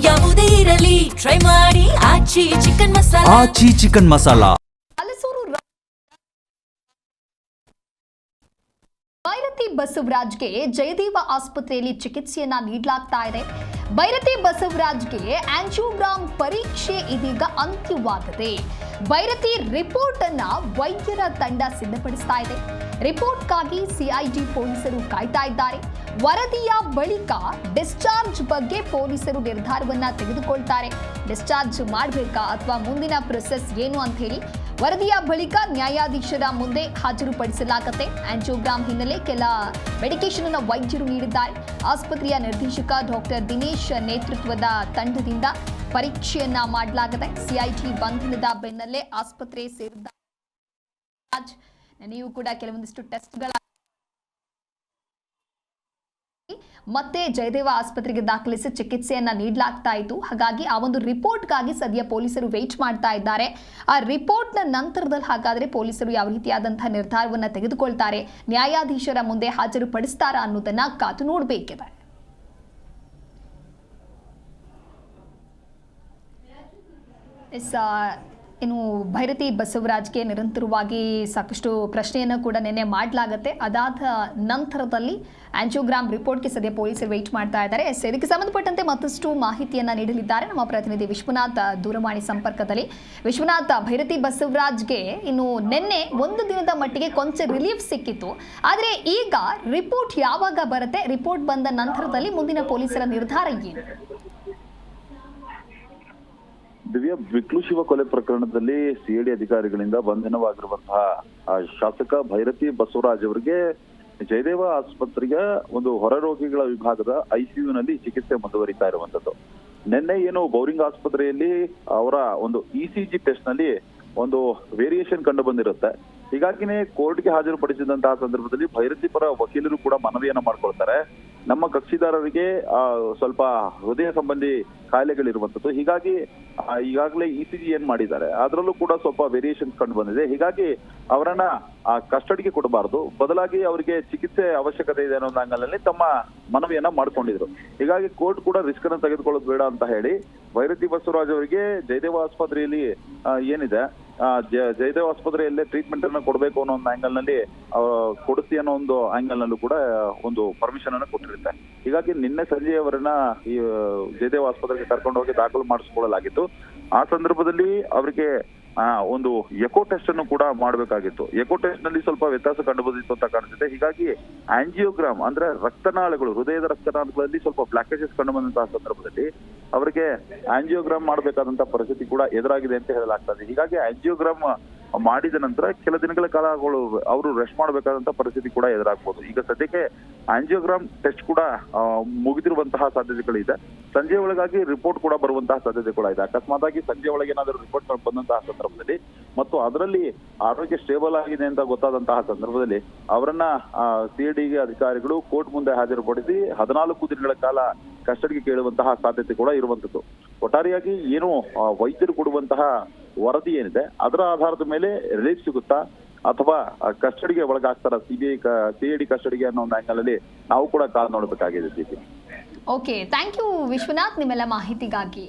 ಯಾವುದೇ ಇರಲಿ. ಟ್ರೈ ಮಾಡಿ. ಆಚಿ ಚಿಕನ್ ಮಸಾಲಾ. ಆಚಿ ಚಿಕನ್ ಮಸಾಲಾ. ಭೈರತಿ ಬಸವರಾಜ್ಗೆ ಜಯದೇವ ಆಸ್ಪತ್ರೆಯಲ್ಲಿ ಚಿಕಿತ್ಸೆಯನ್ನ ನೀಡಲಾಗ್ತಾ ಇದೆ. ಭೈರತಿ ಬಸವರಾಜ್ಗೆ ಆಂಜಿಯೋಗ್ರಾಮ್ ಪರೀಕ್ಷೆ ಇದೀಗ ಅಂತ್ಯವಾಗಿದೆ. ಬೈರತಿ ರಿಪೋರ್ಟ್ ಅನ್ನ ವೈದ್ಯರ ತಂಡ ಸಿದ್ಧಪಡಿಸ್ತಾ ಇದೆ. ರಿಪೋರ್ಟ್ಗಾಗಿ ಸಿಐಡಿ ಪೊಲೀಸರು ಕಾಯ್ತಾ ಇದ್ದಾರೆ. ವರದಿಯ ಬಳಿಕ ಡಿಸ್ಚಾರ್ಜ್ ಬಗ್ಗೆ ಪೊಲೀಸರು ನಿರ್ಧಾರವನ್ನ ತೆಗೆದುಕೊಳ್ತಾರೆ. ಡಿಸ್ಚಾರ್ಜ್ ಮಾಡಬೇಕಾ ಅಥವಾ ಮುಂದಿನ ಪ್ರೊಸೆಸ್ ಏನು ಅಂತ ಹೇಳಿ ವರದಿಯ ಬಳಿಕ ನ್ಯಾಯಾಧೀಶರ ಮುಂದೆ ಹಾಜರುಪಡಿಸಲಾಗುತ್ತೆ. ಆಂಜಿಯೋಗ್ರಾಮ್ ಹಿನ್ನೆಲೆ ಕೆಲ ಮೆಡಿಕೇಶನ್ ಅನ್ನು ವೈದ್ಯರು ನೀಡಿದ್ದಾರೆ. ಆಸ್ಪತ್ರೆಯ ನಿರ್ದೇಶಕ ಡಾಕ್ಟರ್ ದಿನೇಶ್ ನೇತೃತ್ವದ ತಂಡದಿಂದ ಪರೀಕ್ಷೆಯನ್ನ ಮಾಡಲಾಗಿದೆ ಸಿಐಟಿ ಬಂಧನದ ಬೆನ್ನಲ್ಲೇ ಆಸ್ಪತ್ರೆ ಸೇರಿದ ನೆನೆಯೂ ಕೂಡ ಕೆಲವೊಂದಿಷ್ಟು ಟೆಸ್ಟ್ಗಳ ಮತ್ತೆ ಜಯದೇವ ಆಸ್ಪತ್ರೆಗೆ ದಾಖಲಿಸಿ ಚಿಕಿತ್ಸೆಯನ್ನ ನೀಡಲಾಗ್ತಾ ಇತ್ತು. ಹಾಗಾಗಿ ಆ ಒಂದು ರಿಪೋರ್ಟ್ಗಾಗಿ ಸದ್ಯ ಪೊಲೀಸರು ವೇಟ್ ಮಾಡ್ತಾ ಇದ್ದಾರೆ. ಆ ರಿಪೋರ್ಟ್ನ ನಂತರದಲ್ಲಿ ಹಾಗಾದ್ರೆ ಪೊಲೀಸರು ಯಾವ ರೀತಿಯಾದಂತಹ ನಿರ್ಧಾರವನ್ನ ತೆಗೆದುಕೊಳ್ತಾರೆ, ನ್ಯಾಯಾಧೀಶರ ಮುಂದೆ ಹಾಜರುಪಡಿಸ್ತಾರಾ ಅನ್ನೋದನ್ನ ಕಾತು ನೋಡಬೇಕಿದೆ. ಎಸ್ ಇನ್ನು ಭೈರತಿ ಬಸವರಾಜ್ಗೆ ನಿರಂತರವಾಗಿ ಸಾಕಷ್ಟು ಪ್ರಶ್ನೆಯನ್ನು ಕೂಡ ನಿನ್ನೆ ಮಾಡಲಾಗುತ್ತೆ. ಅದಾದ ನಂತರದಲ್ಲಿ ಆಂಜಿಯೋಗ್ರಾಮ್ ರಿಪೋರ್ಟ್ಗೆ ಸದ್ಯ ಪೊಲೀಸರು ವೆಯ್ಟ್ ಮಾಡ್ತಾ ಇದ್ದಾರೆ. ಇದಕ್ಕೆ ಸಂಬಂಧಪಟ್ಟಂತೆ ಮತ್ತಷ್ಟು ಮಾಹಿತಿಯನ್ನು ನೀಡಲಿದ್ದಾರೆ. ನಮ್ಮ ಪ್ರತಿನಿಧಿ ವಿಶ್ವನಾಥ್ ದೂರವಾಣಿ ಸಂಪರ್ಕದಲ್ಲಿ. ವಿಶ್ವನಾಥ್ ಭೈರತಿ ಬಸವರಾಜ್ಗೆ ಇನ್ನು ನಿನ್ನೆ ಒಂದು ದಿನದ ಮಟ್ಟಿಗೆ ಕೊಂಚ ರಿಲೀಫ್ ಸಿಕ್ಕಿತ್ತು. ಆದರೆ ಈಗ ರಿಪೋರ್ಟ್ ಯಾವಾಗ ಬರುತ್ತೆ? ರಿಪೋರ್ಟ್ ಬಂದ ನಂತರದಲ್ಲಿ ಮುಂದಿನ ಪೊಲೀಸರ ನಿರ್ಧಾರ ಏನು? ದಿವ್ಯಾ ವಿಕ್ಲು ಶಿವ ಕೊಲೆ ಪ್ರಕರಣದಲ್ಲಿ ಸಿಐಡಿ ಅಧಿಕಾರಿಗಳಿಂದ ಬಂಧನವಾಗಿರುವಂತಹ ಶಾಸಕ ಭೈರತಿ ಬಸವರಾಜ್ ಅವರಿಗೆ ಜಯದೇವ ಆಸ್ಪತ್ರೆಯ ಒಂದು ಹೊರರೋಗಿಗಳ ವಿಭಾಗದ ಐಸಿಯುನಲ್ಲಿ ಚಿಕಿತ್ಸೆ ಮುಂದುವರಿತಾ ಇರುವಂತದ್ದು ನಿನ್ನೆ ಏನು ಬೌರಿಂಗ್ ಆಸ್ಪತ್ರೆಯಲ್ಲಿ ಅವರ ಒಂದು ಇಸಿಜಿ ಟೆಸ್ಟ್ನಲ್ಲಿ ಒಂದು ವೇರಿಯೇಷನ್ ಕಂಡು ಬಂದಿರುತ್ತೆ. ಹೀಗಾಗಿನೇ ಕೋರ್ಟ್ಗೆ ಹಾಜರುಪಡಿಸಿದಂತಹ ಸಂದರ್ಭದಲ್ಲಿ ಭೈರತಿ ಪರ ವಕೀಲರು ಕೂಡ ಮನವಿಯನ್ನ ಮಾಡ್ಕೊಳ್ತಾರೆ. ನಮ್ಮ ಕಕ್ಷಿದಾರರಿಗೆ ಸ್ವಲ್ಪ ಹೃದಯ ಸಂಬಂಧಿ ಕಾಯಿಲೆಗಳಿರುವಂತದ್ದು ಹೀಗಾಗಿ ಈಗಾಗಲೇ ಇ ಸಿ ಏನ್ ಮಾಡಿದ್ದಾರೆ, ಅದರಲ್ಲೂ ಕೂಡ ಸ್ವಲ್ಪ ವೇರಿಯೇಷನ್ಸ್ ಕಂಡು ಬಂದಿದೆ. ಹೀಗಾಗಿ ಅವರನ್ನ ಕಸ್ಟಡಿಗೆ ಕೊಡಬಾರದು. ಬದಲಾಗಿ ಅವರಿಗೆ ಚಿಕಿತ್ಸೆ ಅವಶ್ಯಕತೆ ಇದೆ ಅನ್ನೋ ತಮ್ಮ ಮನವಿಯನ್ನ ಮಾಡ್ಕೊಂಡಿದ್ರು. ಹೀಗಾಗಿ ಕೋರ್ಟ್ ಕೂಡ ರಿಸ್ಕ್ ಅನ್ನು ತೆಗೆದುಕೊಳ್ಳೋದು ಬೇಡ ಅಂತ ಹೇಳಿ ವೈರತಿ ಬಸವರಾಜ್ ಅವರಿಗೆ ಜಯದೇವ ಆಸ್ಪತ್ರೆಯಲ್ಲಿ ಏನಿದೆ ಜಯದೇವ ಆಸ್ಪತ್ರೆಯಲ್ಲೇ ಟ್ರೀಟ್ಮೆಂಟ್ ಅನ್ನು ಕೊಡಬೇಕು ಅನ್ನೋ ಒಂದು ಆಂಗಲ್ನಲ್ಲಿ ಕೊಡಿಸಿ ಅನ್ನೋ ಒಂದು ಆಂಗಲ್ ನಲ್ಲೂ ಕೂಡ ಒಂದು ಪರ್ಮಿಷನ್ ಅನ್ನು ಕೊಟ್ಟಿರುತ್ತೆ. ಹೀಗಾಗಿ ನಿನ್ನೆ ಸಂಜೆ ಅವರನ್ನ ಈ ಜಯದೇವ್ ಆಸ್ಪತ್ರೆಗೆ ಕರ್ಕೊಂಡು ಹೋಗಿ ದಾಖಲು ಮಾಡಿಸ್ಕೊಳ್ಳಲಾಗಿತ್ತು. ಆ ಸಂದರ್ಭದಲ್ಲಿ ಅವರಿಗೆ ಒಂದು ಎಕೋ ಟೆಸ್ಟ್ ಅನ್ನು ಕೂಡ ಮಾಡಬೇಕಾಗಿತ್ತು. ಎಕೋ ಟೆಸ್ಟ್ನಲ್ಲಿ ಸ್ವಲ್ಪ ವ್ಯತ್ಯಾಸ ಕಂಡು ಬಂದಿತ್ತು ಅಂತ ಕಾಣಿಸುತ್ತೆ. ಹೀಗಾಗಿ ಆಂಜಿಯೋಗ್ರಾಮ್ ಅಂದ್ರೆ ರಕ್ತನಾಳಗಳು, ಹೃದಯದ ರಕ್ತನಾಳಗಳಲ್ಲಿ ಸ್ವಲ್ಪ ಬ್ಲಾಕೇಜಸ್ ಕಂಡು ಬಂದಂತಹ ಸಂದರ್ಭದಲ್ಲಿ ಅವರಿಗೆ ಆಂಜಿಯೋಗ್ರಾಮ್ ಮಾಡಬೇಕಾದಂತ ಪರಿಸ್ಥಿತಿ ಕೂಡ ಎದುರಾಗಿದೆ ಅಂತ ಹೇಳಲಾಗ್ತದೆ. ಹೀಗಾಗಿ ಆಂಜಿಯೋಗ್ರಾಮ್ ಮಾಡಿದ ನಂತರ ಕೆಲ ದಿನಗಳ ಕಾಲ ಅವರು ರೆಸ್ಟ್ ಮಾಡಬೇಕಾದಂತ ಪರಿಸ್ಥಿತಿ ಕೂಡ ಎದುರಾಗಬಹುದು ಈಗ ಸದ್ಯಕ್ಕೆ ಆಂಜಿಯೋಗ್ರಾಮ್ ಟೆಸ್ಟ್ ಕೂಡ ಮುಗಿದಿರುವಂತಹ ಸಾಧ್ಯತೆಗಳಿದೆ. ಸಂಜೆ ಒಳಗಾಗಿ ರಿಪೋರ್ಟ್ ಕೂಡ ಬರುವಂತಹ ಸಾಧ್ಯತೆ ಕೂಡ ಇದೆ. ಅಕಸ್ಮಾತ್ ಆಗಿ ಸಂಜೆ ಒಳಗೆ ಏನಾದರೂ ರಿಪೋರ್ಟ್ ಬಂದಂತಹ ಸಂದರ್ಭದಲ್ಲಿ ಮತ್ತು ಅದರಲ್ಲಿ ಆರೋಗ್ಯ ಸ್ಟೇಬಲ್ ಆಗಿದೆ ಅಂತ ಗೊತ್ತಾದಂತಹ ಸಂದರ್ಭದಲ್ಲಿ ಅವರನ್ನ ಸಿಐಡಿಗೆ ಅಧಿಕಾರಿಗಳು ಕೋರ್ಟ್ ಮುಂದೆ ಹಾಜರುಪಡಿಸಿ ಹದಿನಾಲ್ಕು ದಿನಗಳ ಕಾಲ ಕಸ್ಟಡಿಗೆ ಕೇಳುವಂತಹ ಸಾಧ್ಯತೆ ಕೂಡ ಇರುವಂತದ್ದು ಒಟ್ಟಾರೆಯಾಗಿ ಏನು ವೈದ್ಯರು ಕೊಡುವಂತಹ ವರದಿ ಏನಿದೆ, ಅದರ ಆಧಾರದ ಮೇಲೆ ರಿಲೀಫ್ ಸಿಗುತ್ತಾ ಅಥವಾ ಕಸ್ಟಡಿಗೆ ಒಳಗಾಗ್ತಾರ ಸಿಬಿಐ ಸಿಐಡಿ ಕಸ್ಟಡಿಗೆ ಅನ್ನೋ ಒಂದು ಆಂಗಲ್ ಅಲ್ಲಿ ನಾವು ಕೂಡ ಕಾಲ್ ನೋಡಬೇಕಾಗಿದೆ ಓಕೆ ಥ್ಯಾಂಕ್ ಯು ವಿಶ್ವನಾಥ್, ನಿಮ್ಮೆಲ್ಲ ಮಾಹಿತಿಗಾಗಿ.